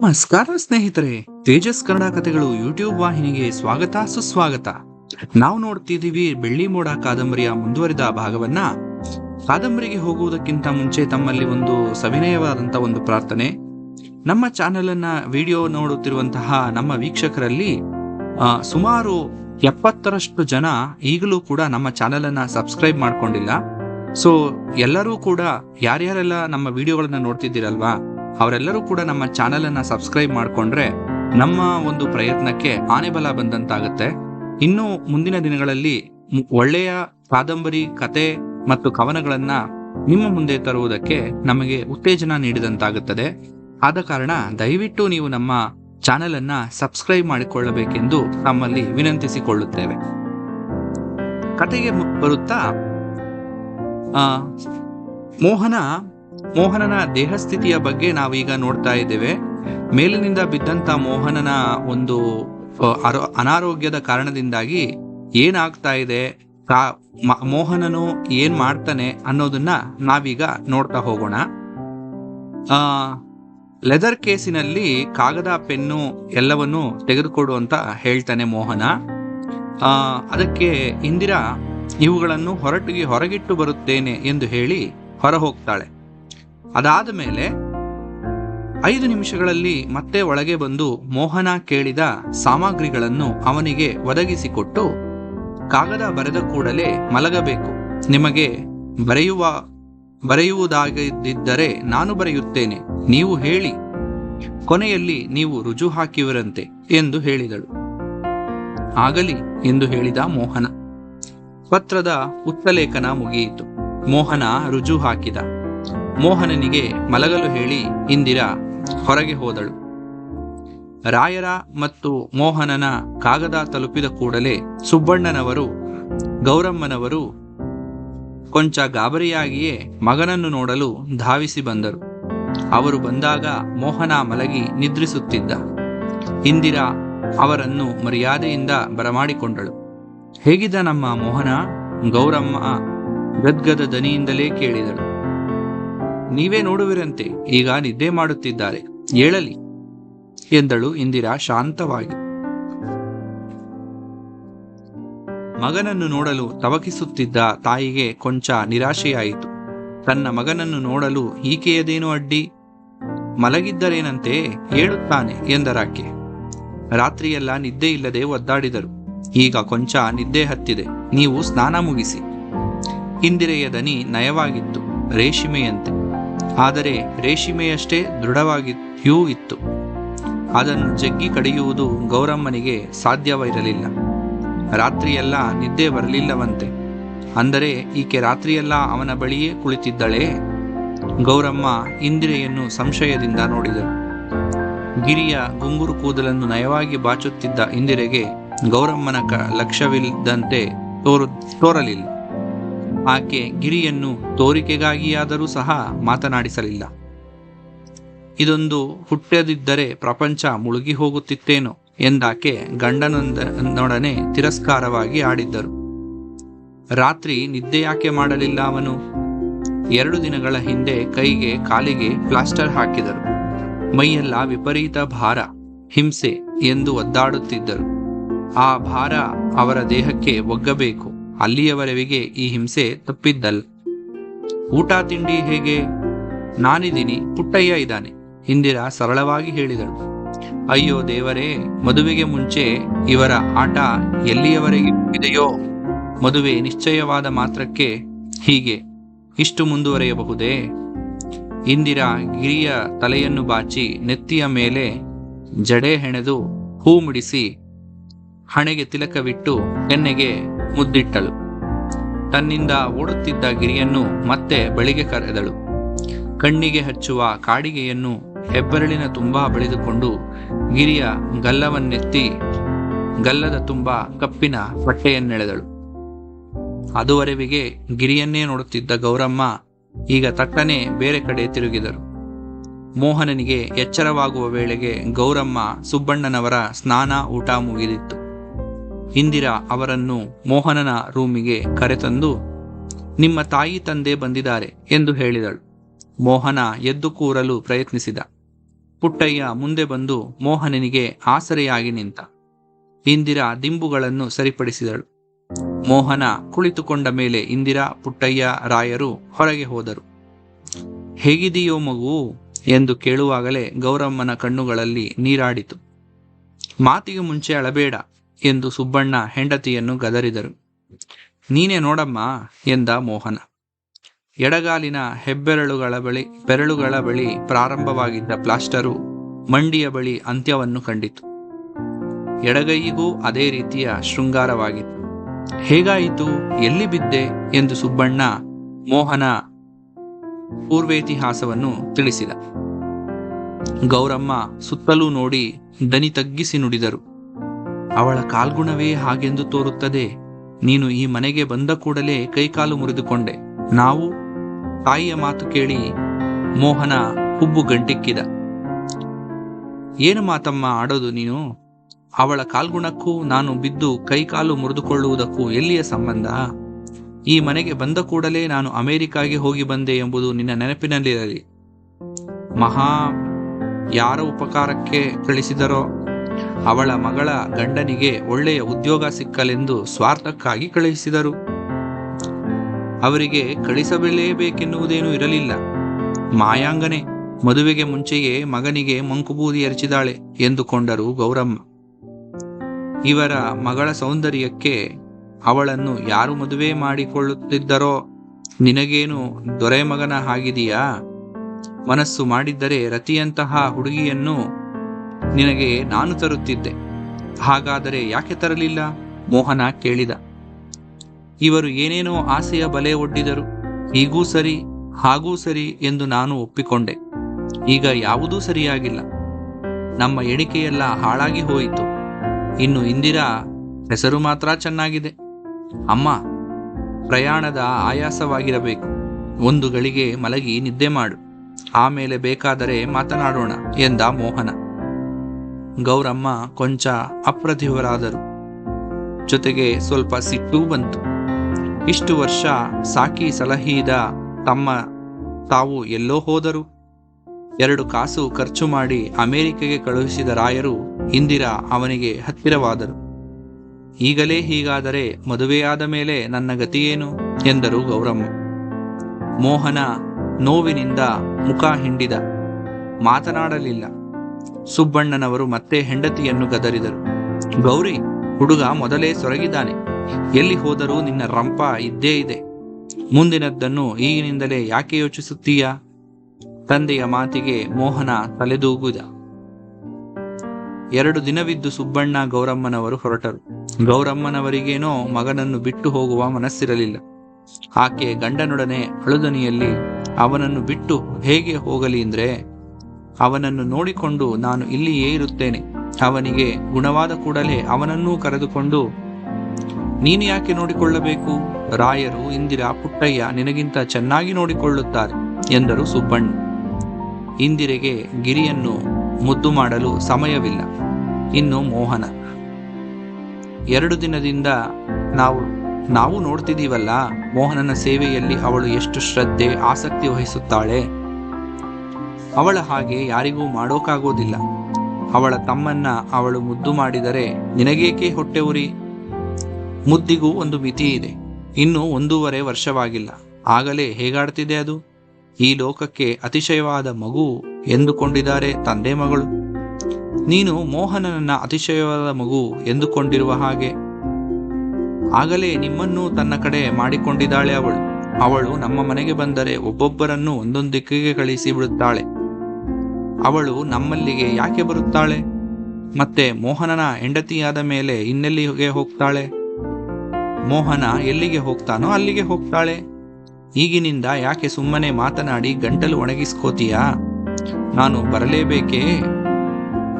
ನಮಸ್ಕಾರ ಸ್ನೇಹಿತರೆ, ತೇಜಸ್ ಕನ್ನಡ ಕಥೆಗಳು ಯೂಟ್ಯೂಬ್ ವಾಹಿನಿಗೆ ಸ್ವಾಗತ, ಸುಸ್ವಾಗತ. ನಾವು ನೋಡ್ತಿದ್ದೀವಿ ಬೆಳ್ಳಿ ಮೋಡ ಕಾದಂಬರಿಯ ಮುಂದುವರಿದ ಭಾಗವನ್ನ. ಕಾದಂಬರಿಗೆ ಹೋಗುವುದಕ್ಕಿಂತ ಮುಂಚೆ ತಮ್ಮಲ್ಲಿ ಒಂದು ಸವಿನಯವಾದಂತ ಒಂದು ಪ್ರಾರ್ಥನೆ. ನಮ್ಮ ಚಾನೆಲ್ ಅನ್ನ ವಿಡಿಯೋ ನೋಡುತ್ತಿರುವಂತಹ ನಮ್ಮ ವೀಕ್ಷಕರಲ್ಲಿ ಸುಮಾರು ಎಪ್ಪತ್ತರಷ್ಟು ಜನ ಈಗಲೂ ಕೂಡ ನಮ್ಮ ಚಾನೆಲ್ ಅನ್ನ ಸಬ್ಸ್ಕ್ರೈಬ್ ಮಾಡ್ಕೊಂಡಿಲ್ಲ. ಸೊ ಎಲ್ಲರೂ ಕೂಡ ಯಾರ್ಯಾರೆಲ್ಲ ನಮ್ಮ ವಿಡಿಯೋಗಳನ್ನ ನೋಡ್ತಿದ್ದೀರಲ್ವಾ ಅವರೆಲ್ಲರೂ ಕೂಡ ನಮ್ಮ ಚಾನೆಲ್ ಅನ್ನ ಸಬ್ಸ್ಕ್ರೈಬ್ ಮಾಡಿಕೊಂಡ್ರೆ ನಮ್ಮ ಒಂದು ಪ್ರಯತ್ನಕ್ಕೆ ಆನೆಬಲ ಬಂದಂತಾಗುತ್ತೆ. ಇನ್ನು ಮುಂದಿನ ದಿನಗಳಲ್ಲಿ ಒಳ್ಳೆಯ ಕಾದಂಬರಿ, ಕತೆ ಮತ್ತು ಕವನಗಳನ್ನ ನಿಮ್ಮ ಮುಂದೆ ತರುವುದಕ್ಕೆ ನಮಗೆ ಉತ್ತೇಜನ ನೀಡಿದಂತಾಗುತ್ತದೆ. ಆದ ಕಾರಣ ದಯವಿಟ್ಟು ನೀವು ನಮ್ಮ ಚಾನೆಲ್ ಅನ್ನ ಸಬ್ಸ್ಕ್ರೈಬ್ ಮಾಡಿಕೊಳ್ಳಬೇಕೆಂದು ನಮ್ಮಲ್ಲಿ ವಿನಂತಿಸಿಕೊಳ್ಳುತ್ತೇವೆ. ಕತೆಗೆ ಬರುತ್ತಾ ಮೋಹನ ಮೋಹನನ ದೇಹಸ್ಥಿತಿಯ ಬಗ್ಗೆ ನಾವೀಗ ನೋಡ್ತಾ ಇದ್ದೇವೆ. ಮೇಲಿನಿಂದ ಬಿದ್ದಂತ ಮೋಹನನ ಒಂದು ಅನಾರೋಗ್ಯದ ಕಾರಣದಿಂದಾಗಿ ಏನಾಗ್ತಾ ಇದೆ ಕಾ- ಮೋಹನನು ಏನ್ ಮಾಡ್ತಾನೆ ಅನ್ನೋದನ್ನ ನಾವೀಗ ನೋಡ್ತಾ ಹೋಗೋಣ. ಆ, ಲೆದರ್ ಕೇಸಿನಲ್ಲಿ ಕಾಗದ, ಪೆನ್ನು ಎಲ್ಲವನ್ನು ತೆಗೆದುಕೊಡು ಅಂತ ಹೇಳ್ತಾನೆ ಮೋಹನ. ಆ, ಅದಕ್ಕೆ ಇಂದಿರಾ ಇವುಗಳನ್ನು ಹೊರಟಿಗೆ ಹೊರಗಿಟ್ಟು ಬರುತ್ತೇನೆ ಎಂದು ಹೇಳಿ ಹೊರ ಹೋಗ್ತಾಳೆ ಅದಾದ ಮೇಲೆ ಐದು ನಿಮಿಷಗಳಲ್ಲಿ ಮತ್ತೆ ಒಳಗೆ ಬಂದು ಮೋಹನ ಕೇಳಿದ ಸಾಮಗ್ರಿಗಳನ್ನು ಅವನಿಗೆ ಒದಗಿಸಿಕೊಟ್ಟು ಕಾಗದ ಬರೆದ ಕೂಡಲೇ ಮಲಗಬೇಕು. ನಿಮಗೆ ಬರೆಯುವ ಬರೆಯುವುದಾಗಿದ್ದರೆ ನಾನು ಬರೆಯುತ್ತೇನೆ. ನೀವು ಹೇಳಿ. ಕೊನೆಯಲ್ಲಿ ನೀವು ರುಜು ಹಾಕಿವರಂತೆ ಎಂದು ಹೇಳಿದಳು. ಆಗಲಿ ಎಂದು ಹೇಳಿದ ಮೋಹನ. ಪತ್ರದ ಉತ್ತಲೇಖನ ಮುಗಿಯಿತು. ಮೋಹನ ರುಜು ಹಾಕಿದ. ಮೋಹನನಿಗೆ ಮಲಗಲು ಹೇಳಿ ಇಂದಿರಾ ಹೊರಗೆ ಹೋದಳು. ರಾಯರ ಮತ್ತು ಮೋಹನನ ಕಾಗದ ತಲುಪಿದ ಕೂಡಲೇ ಸುಬ್ಬಣ್ಣನವರು, ಗೌರಮ್ಮನವರು ಕೊಂಚ ಗಾಬರಿಯಾಗಿಯೇ ಮಗನನ್ನು ನೋಡಲು ಧಾವಿಸಿ ಬಂದರು. ಅವರು ಬಂದಾಗ ಮೋಹನ ಮಲಗಿ ನಿದ್ರಿಸುತ್ತಿದ್ದ. ಇಂದಿರಾ ಅವರನ್ನು ಮರ್ಯಾದೆಯಿಂದ ಬರಮಾಡಿಕೊಂಡಳು. ಹೇಗಿದ್ದ ನಮ್ಮ ಮೋಹನ? ಗೌರಮ್ಮ ಗದ್ಗದ ದನಿಯಿಂದಲೇ ಕೇಳಿದಳು. ನೀವೇ ನೋಡುವಿರಂತೆ, ಈಗ ನಿದ್ದೆ ಮಾಡುತ್ತಿದ್ದಾರೆ. ಏಳಲಿ, ಎಂದಳು ಇಂದಿರಾ ಶಾಂತವಾಗಿ. ಮಗನನ್ನು ನೋಡಲು ತವಕಿಸುತ್ತಿದ್ದ ತಾಯಿಗೆ ಕೊಂಚ ನಿರಾಶೆಯಾಯಿತು. ತನ್ನ ಮಗನನ್ನು ನೋಡಲು ಈಕೆಯದೇನು ಅಡ್ಡಿ? ಮಲಗಿದ್ದರೇನಂತೆ? ಹೇಳುತ್ತಾನೆ ಎಂದರಾಕೆ. ರಾತ್ರಿಯೆಲ್ಲ ನಿದ್ದೆ ಇಲ್ಲದೆ ಒದ್ದಾಡಿದರು. ಈಗ ಕೊಂಚ ನಿದ್ದೆ ಹತ್ತಿದೆ. ನೀವು ಸ್ನಾನ ಮುಗಿಸಿ. ಇಂದಿರೆಯ ದನಿ ನಯವಾಗಿತ್ತು. ರೇಷ್ಮೆಯಂತೆ. ಆದರೆ ರೇಷ್ಮೆಯಷ್ಟೇ ದೃಢವಾಗಿಯೂ ಇತ್ತು ಅದನ್ನು ಜಗ್ಗಿ ಕಡಿಯುವುದು ಗೌರಮ್ಮನಿಗೆ ಸಾಧ್ಯವಿರಲಿಲ್ಲ ರಾತ್ರಿಯೆಲ್ಲ ನಿದ್ದೆ ಬರಲಿಲ್ಲವಂತೆ. ಅಂದರೆ ಈಕೆ ರಾತ್ರಿಯೆಲ್ಲ ಅವನ ಬಳಿಯೇ ಕುಳಿತಿದ್ದಳೇ? ಗೌರಮ್ಮ ಇಂದಿರೆಯನ್ನು ಸಂಶಯದಿಂದ ನೋಡಿದಳು. ಗಿರಿಯ ಗುಂಗುರು ಕೂದಲನ್ನು ನಯವಾಗಿ ಬಾಚುತ್ತಿದ್ದ ಇಂದಿರೆಗೆ ಗೌರಮ್ಮನ ಕ ಲಕ್ಷ್ಯವಿಲ್ಲದಂತೆ ತೋರು ತೋರಲಿಲ್ಲ. ಆಕೆ ಗಿರಿಯನ್ನು ತೋರಿಕೆಗಾಗಿಯಾದರೂ ಸಹ ಮಾತನಾಡಿಸಲಿಲ್ಲ. ಇದೊಂದು ಹುಟ್ಟದಿದ್ದರೆ ಪ್ರಪಂಚ ಮುಳುಗಿ ಹೋಗುತ್ತಿತ್ತೇನೋ ಎಂದಾಕೆ ಗಂಡನೊಂದನೊಡನೆ ತಿರಸ್ಕಾರವಾಗಿ ಆಡಿದ್ದರು. ರಾತ್ರಿ ನಿದ್ದೆ ಯಾಕೆ ಮಾಡಲಿಲ್ಲ ಅವನು? ಎರಡು ದಿನಗಳ ಹಿಂದೆ ಕೈಗೆ ಕಾಲಿಗೆ ಪ್ಲಾಸ್ಟರ್ ಹಾಕಿದರು. ಮೈಯೆಲ್ಲ ವಿಪರೀತ ಭಾರ, ಹಿಂಸೆ ಎಂದು ಒದ್ದಾಡುತ್ತಿದ್ದರು. ಆ ಭಾರ ಅವರ ದೇಹಕ್ಕೆ ಒಗ್ಗಬೇಕು. ಅಲ್ಲಿಯವರೆವಿಗೆ ಈ ಹಿಂಸೆ ತಪ್ಪಿದ್ದಲ್ಲ. ಊಟ ತಿಂಡಿ ಹೇಗೆ? ನಾನಿದ್ದೀನಿ, ಪುಟ್ಟಯ್ಯ ಇದ್ದಾನೆ. ಇಂದಿರಾ ಸರಳವಾಗಿ ಹೇಳಿದಳು. ಅಯ್ಯೋ ದೇವರೇ, ಮದುವೆಗೆ ಮುಂಚೆ ಇವರ ಆಟ ಎಲ್ಲಿಯವರೆಗೆ ಇದೆಯೋ? ಮದುವೆ ನಿಶ್ಚಯವಾದ ಮಾತ್ರಕ್ಕೆ ಹೀಗೆ ಇಷ್ಟು ಮುಂದುವರೆಯಬಹುದೇ? ಇಂದಿರಾ ಗಿರಿಯ ತಲೆಯನ್ನು ಬಾಚಿ ನೆತ್ತಿಯ ಮೇಲೆ ಜಡೆ ಹೆಣೆದು ಹೂ ಮುಡಿಸಿ ಹಣೆಗೆ ತಿಲಕವಿಟ್ಟು ಕೆನ್ನೆಗೆ ಮುದ್ದಿಟ್ಟಳು. ತನ್ನಿಂದ ಓಡುತ್ತಿದ್ದ ಗಿರಿಯನ್ನು ಮತ್ತೆ ಬಳಿಗೆ ಕರೆದಳು. ಕಣ್ಣಿಗೆ ಹಚ್ಚುವ ಕಾಡಿಗೆಯನ್ನು ಹೆಬ್ಬೆರಳಿನ ತುಂಬಾ ಬಳಿದುಕೊಂಡು ಗಿರಿಯ ಗಲ್ಲವನ್ನೆತ್ತಿ ಗಲ್ಲದ ತುಂಬ ಕಪ್ಪಿನ ಬಟ್ಟೆಯನ್ನೆಳೆದಳು. ಅದುವರೆವಿಗೆ ಗಿರಿಯನ್ನೇ ನೋಡುತ್ತಿದ್ದ ಗೌರಮ್ಮ ಈಗ ತಟ್ಟನೆ ಬೇರೆ ಕಡೆ ತಿರುಗಿದರು. ಮೋಹನನಿಗೆ ಎಚ್ಚರವಾಗುವ ವೇಳೆಗೆ ಗೌರಮ್ಮ ಸುಬ್ಬಣ್ಣನವರ ಸ್ನಾನ ಊಟ ಮುಗಿದಿತ್ತು. ಇಂದಿರಾ ಅವರನ್ನು ಮೋಹನನ ರೂಮಿಗೆ ಕರೆತಂದು, ನಿಮ್ಮ ತಾಯಿ ತಂದೆ ಬಂದಿದ್ದಾರೆ ಎಂದು ಹೇಳಿದಳು. ಮೋಹನ ಎದ್ದು ಕೂರಲು ಪ್ರಯತ್ನಿಸಿದ. ಪುಟ್ಟಯ್ಯ ಮುಂದೆ ಬಂದು ಮೋಹನನಿಗೆ ಆಸರೆಯಾಗಿ ನಿಂತ. ಇಂದಿರಾ ದಿಂಬುಗಳನ್ನು ಸರಿಪಡಿಸಿದಳು. ಮೋಹನ ಕುಳಿತುಕೊಂಡ ಮೇಲೆ ಇಂದಿರಾ, ಪುಟ್ಟಯ್ಯ, ರಾಯರು ಹೊರಗೆ ಹೋದರು. ಹೇಗಿದೆಯೋ ಮಗು ಎಂದು ಕೇಳುವಾಗಲೇ ಗೌರಮ್ಮನ ಕಣ್ಣುಗಳಲ್ಲಿ ನೀರಾಡಿತು. ಮಾತಿಗೆ ಮುಂಚೆ ಅಳಬೇಡ ಎಂದು ಸುಬ್ಬಣ್ಣ ಹೆಂಡತಿಯನ್ನು ಗದರಿದರು. ನೀನೇ ನೋಡಮ್ಮ ಎಂದ ಮೋಹನ. ಎಡಗಾಲಿನ ಹೆಬ್ಬೆರಳುಗಳ ಬಳಿ, ಬೆರಳುಗಳ ಬಳಿ ಪ್ರಾರಂಭವಾಗಿದ್ದ ಪ್ಲಾಸ್ಟರು ಮಂಡಿಯ ಬಳಿ ಅಂತ್ಯವನ್ನು ಕಂಡಿತು. ಎಡಗೈಯಿಗೂ ಅದೇ ರೀತಿಯ ಶೃಂಗಾರವಾಗಿತ್ತು. ಹೇಗಾಯಿತು, ಎಲ್ಲಿ ಬಿದ್ದೆ ಎಂದು ಸುಬ್ಬಣ್ಣ ಮೋಹನ ಪೂರ್ವೇತಿಹಾಸವನ್ನು ತಿಳಿಸಿದ. ಗೌರಮ್ಮ ಸುತ್ತಲೂ ನೋಡಿ ದನಿ ತಗ್ಗಿಸಿ ನುಡಿದರು. ಅವಳ ಕಾಲ್ಗುಣವೇ ಹಾಗೆಂದು ತೋರುತ್ತದೆ. ನೀನು ಈ ಮನೆಗೆ ಬಂದ ಕೂಡಲೇ ಕೈಕಾಲು ಮುರಿದುಕೊಂಡೆ. ನಾವು ತಾಯಿಯ ಮಾತು ಕೇಳಿ ಮೋಹನ ಹುಬ್ಬು ಗಂಟಿಕ್ಕಿದ. ಏನು ಮಾತಮ್ಮ ಆಡೋದು ನೀನು? ಅವಳ ಕಾಲ್ಗುಣಕ್ಕೂ ನಾನು ಬಿದ್ದು ಕೈಕಾಲು ಮುರಿದುಕೊಳ್ಳುವುದಕ್ಕೂ ಎಲ್ಲಿಯ ಸಂಬಂಧ? ಈ ಮನೆಗೆ ಬಂದ ಕೂಡಲೇ ನಾನು ಅಮೆರಿಕಾಗೆ ಹೋಗಿ ಬಂದೆ ಎಂಬುದು ನಿನ್ನ ನೆನಪಿನಲ್ಲಿರಲಿ. ಮಹಾ, ಯಾರ ಉಪಕಾರಕ್ಕೆ ಕಳಿಸಿದರೋ ಅವಳ ಮಗಳ ಗಂಡನಿಗೆ ಒಳ್ಳೆಯ ಉದ್ಯೋಗ ಸಿಕ್ಕಲೆಂದು ಸ್ವಾರ್ಥಕ್ಕಾಗಿ ಕಳುಹಿಸಿದರು. ಅವರಿಗೆ ಕಳಿಸಬೇಕೆನ್ನುವುದೇನೂ ಇರಲಿಲ್ಲ. ಮಾಯಾಂಗನೆ, ಮದುವೆಗೆ ಮುಂಚೆಯೇ ಮಗನಿಗೆ ಮಂಕುಬೂದಿ ಎರಚಿದಾಳೆ ಎಂದುಕೊಂಡರು ಗೌರಮ್ಮ. ಇವರ ಮಗಳ ಸೌಂದರ್ಯಕ್ಕೆ ಅವಳನ್ನು ಯಾರು ಮದುವೆ ಮಾಡಿಕೊಳ್ಳುತ್ತಿದ್ದರೋ, ನಿನಗೇನು ದೊರೆ ಮಗನ ಹಾಗಿದೆಯಾ? ಮನಸ್ಸು ಮಾಡಿದ್ದರೆ ರತಿಯಂತಹ ಹುಡುಗಿಯನ್ನು ನಿನಗೆ ನಾನು ತರುತ್ತಿದ್ದೆ. ಹಾಗಾದರೆ ಯಾಕೆ ತರಲಿಲ್ಲ? ಮೋಹನ ಕೇಳಿದ. ಇವರು ಏನೇನೋ ಆಸೆಯ ಬಲೆ ಒಡ್ಡಿದರು. ಹೀಗೂ ಸರಿ, ಹಾಗೂ ಸರಿ ಎಂದು ನಾನು ಒಪ್ಪಿಕೊಂಡೆ. ಈಗ ಯಾವುದೂ ಸರಿಯಾಗಿಲ್ಲ. ನಮ್ಮ ಎಣಿಕೆಯೆಲ್ಲ ಹಾಳಾಗಿ ಹೋಯಿತು. ಇನ್ನು ಇಂದಿರಾ, ಹೆಸರು ಮಾತ್ರ ಚೆನ್ನಾಗಿದೆ. ಅಮ್ಮ, ಪ್ರಯಾಣದ ಆಯಾಸವಾಗಿರಬೇಕು. ಒಂದು ಗಳಿಗೆ ಮಲಗಿ ನಿದ್ದೆ ಮಾಡು. ಆಮೇಲೆ ಬೇಕಾದರೆ ಮಾತನಾಡೋಣ ಎಂದ ಮೋಹನ. ಗೌರಮ್ಮ ಕೊಂಚ ಅಪ್ರತಿಭರಾದರು. ಜೊತೆಗೆ ಸ್ವಲ್ಪ ಸಿಟ್ಟು ಬಂತು. ಇಷ್ಟು ವರ್ಷ ಸಾಕಿ ಸಲಹಿದ ತಮ್ಮ ತಾವು ಎಲ್ಲೋ ಹೋದರು. ಎರಡು ಕಾಸು ಖರ್ಚು ಮಾಡಿ ಅಮೆರಿಕೆಗೆ ಕಳುಹಿಸಿದ ರಾಯರು ಇಂದಿರಾ ಅವನಿಗೆ ಹತ್ತಿರವಾದರು. ಈಗಲೇ ಹೀಗಾದರೆ ಮದುವೆಯಾದ ಮೇಲೆ ನನ್ನ ಗತಿಯೇನು? ಎಂದರು ಗೌರಮ್ಮ. ಮೋಹನ ನೋವಿನಿಂದ ಮುಖ ಹಿಂಡಿದ. ಮಾತನಾಡಲಿಲ್ಲ. ಸುಬ್ಬಣ್ಣನವರು ಮತ್ತೆ ಹೆಂಡತಿಯನ್ನು ಗದರಿದರು. ಗೌರಿ ಹುಡುಗ ಮೊದಲೇ ಸೊರಗಿದ್ದಾನೆ. ಎಲ್ಲಿ ಹೋದರೂ ನಿನ್ನ ರಂಪ ಇದ್ದೇ ಇದೆ. ಮುಂದಿನದ್ದನ್ನು ಈಗಿನಿಂದಲೇ ಯಾಕೆ ಯೋಚಿಸುತ್ತೀಯಾ? ತಂದೆಯ ಮಾತಿಗೆ ಮೋಹನ ತಲೆದೂಗುದ. ಎರಡು ದಿನವಿದ್ದು ಸುಬ್ಬಣ್ಣ ಗೌರಮ್ಮನವರು ಹೊರಟರು. ಗೌರಮ್ಮನವರಿಗೇನೋ ಮಗನನ್ನು ಬಿಟ್ಟು ಹೋಗುವ ಮನಸ್ಸಿರಲಿಲ್ಲ. ಆಕೆ ಗಂಡನೊಡನೆ ಅಳುದನಿಯಲ್ಲಿ ಅವನನ್ನು ಬಿಟ್ಟು ಹೇಗೆ ಹೋಗಲಿ ಅಂದ್ರೆ ಅವನನ್ನು ನೋಡಿಕೊಂಡು ನಾನು ಇಲ್ಲಿಯೇ ಇರುತ್ತೇನೆ. ಅವನಿಗೆ ಗುಣವಾದ ಕೂಡಲೇ ಅವನನ್ನೂ ಕರೆದುಕೊಂಡು, ನೀನು ಯಾಕೆ ನೋಡಿಕೊಳ್ಳಬೇಕು? ರಾಯರು, ಇಂದಿರಾ, ಪುಟ್ಟಯ್ಯ ನಿನಗಿಂತ ಚೆನ್ನಾಗಿ ನೋಡಿಕೊಳ್ಳುತ್ತಾರೆ ಎಂದರು ಸುಬ್ಬಣ್ಣ. ಇಂದಿರೆಗೆ ಗಿರಿಯನ್ನು ಮುದ್ದು ಮಾಡಲು ಸಮಯವಿಲ್ಲ. ಇನ್ನು ಮೋಹನ. ಎರಡು ದಿನದಿಂದ ನಾವು ನಾವು ನೋಡ್ತಿದ್ದೀವಲ್ಲ ಮೋಹನನ ಸೇವೆಯಲ್ಲಿ ಅವಳು ಎಷ್ಟು ಶ್ರದ್ಧೆ, ಆಸಕ್ತಿ ವಹಿಸುತ್ತಾಳೆ? ಅವಳ ಹಾಗೆ ಯಾರಿಗೂ ಮಾಡೋಕ್ಕಾಗೋದಿಲ್ಲ ಅವಳ ತಮ್ಮನ್ನ ಅವಳು ಮುದ್ದು ಮಾಡಿದರೆ ನಿನಗೇಕೆ ಹೊಟ್ಟೆ ಉರಿ? ಮುದ್ದಿಗೂ ಒಂದು ಮಿತಿ ಇದೆ ಇನ್ನು ಒಂದೂವರೆ ವರ್ಷವಾಗಿಲ್ಲ. ಆಗಲೇ ಹೇಗಾಡ್ತಿದೆ ಅದು? ಈ ಲೋಕಕ್ಕೆ ಅತಿಶಯವಾದ ಮಗು ಎಂದುಕೊಂಡಿದ್ದಾರೆ ತಂದೆ ಮಗಳು. ನೀನು ಮೋಹನನನ್ನ ಅತಿಶಯವಾದ ಮಗು ಎಂದುಕೊಂಡಿರುವ ಹಾಗೆ. ಆಗಲೇ ನಿಮ್ಮನ್ನು ತನ್ನ ಕಡೆ ಮಾಡಿಕೊಂಡಿದ್ದಾಳೆ ಅವಳು. ಅವಳು ನಮ್ಮ ಮನೆಗೆ ಬಂದರೆ ಒಬ್ಬೊಬ್ಬರನ್ನು ಒಂದೊಂದು ದಿಕ್ಕಿಗೆ ಕಳಿಸಿ ಬಿಡುತ್ತಾಳೆ. ಅವಳು ನಮ್ಮಲ್ಲಿಗೆ ಯಾಕೆ ಬರುತ್ತಾಳೆ? ಮತ್ತೆ ಮೋಹನನ ಹೆಂಡತಿಯಾದ ಮೇಲೆ ಇನ್ನೆಲ್ಲಿಗೆ ಹೋಗ್ತಾಳೆ? ಮೋಹನ ಎಲ್ಲಿಗೆ ಹೋಗ್ತಾನೋ ಅಲ್ಲಿಗೆ ಹೋಗ್ತಾಳೆ. ಈಗಿನಿಂದ ಯಾಕೆ ಸುಮ್ಮನೆ ಮಾತನಾಡಿ ಗಂಟಲು ಒಣಗಿಸ್ಕೋತೀಯಾ? ನಾನು ಬರಲೇಬೇಕೇ?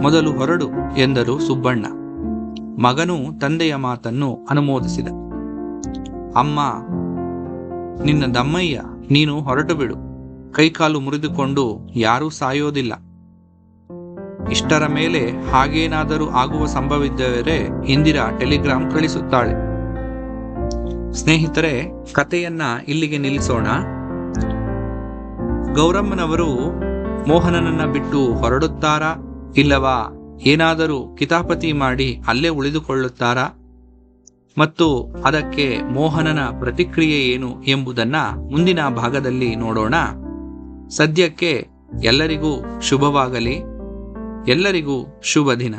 ಮೊದಲು ಹೊರಡು ಎಂದರು ಸುಬ್ಬಣ್ಣ. ಮಗನು ತಂದೆಯ ಮಾತನ್ನು ಅನುಮೋದಿಸಿದ. ಅಮ್ಮ, ನಿನ್ನ ದಮ್ಮಯ್ಯ, ನೀನು ಹೊರಟು ಬಿಡು ಕೈಕಾಲು ಮುರಿದುಕೊಂಡು ಯಾರೂ ಸಾಯೋದಿಲ್ಲ. ಇಷ್ಟರ ಮೇಲೆ ಹಾಗೇನಾದರೂ ಆಗುವ ಸಂಭವವಿದ್ದರೆ ಇಂದಿರಾ ಟೆಲಿಗ್ರಾಮ್ ಕಳಿಸುತ್ತಾಳೆ. ಸ್ನೇಹಿತರೆ, ಕಥೆಯನ್ನ ಇಲ್ಲಿಗೆ ನಿಲ್ಲಿಸೋಣ. ಗೌರಮ್ಮನವರು ಮೋಹನನನ್ನ ಬಿಟ್ಟು ಹೊರಡುತ್ತಾರಾ? ಇಲ್ಲವಾ? ಏನಾದರೂ ಕಿತಾಪತಿ ಮಾಡಿ ಅಲ್ಲೇ ಉಳಿದುಕೊಳ್ಳುತ್ತಾರಾ? ಮತ್ತು ಅದಕ್ಕೆ ಮೋಹನನ ಪ್ರತಿಕ್ರಿಯೆ ಏನು ಎಂಬುದನ್ನ ಮುಂದಿನ ಭಾಗದಲ್ಲಿ ನೋಡೋಣ. ಸದ್ಯಕ್ಕೆ ಎಲ್ಲರಿಗೂ ಶುಭವಾಗಲಿ. ಎಲ್ಲರಿಗೂ ಶುಭ ದಿನ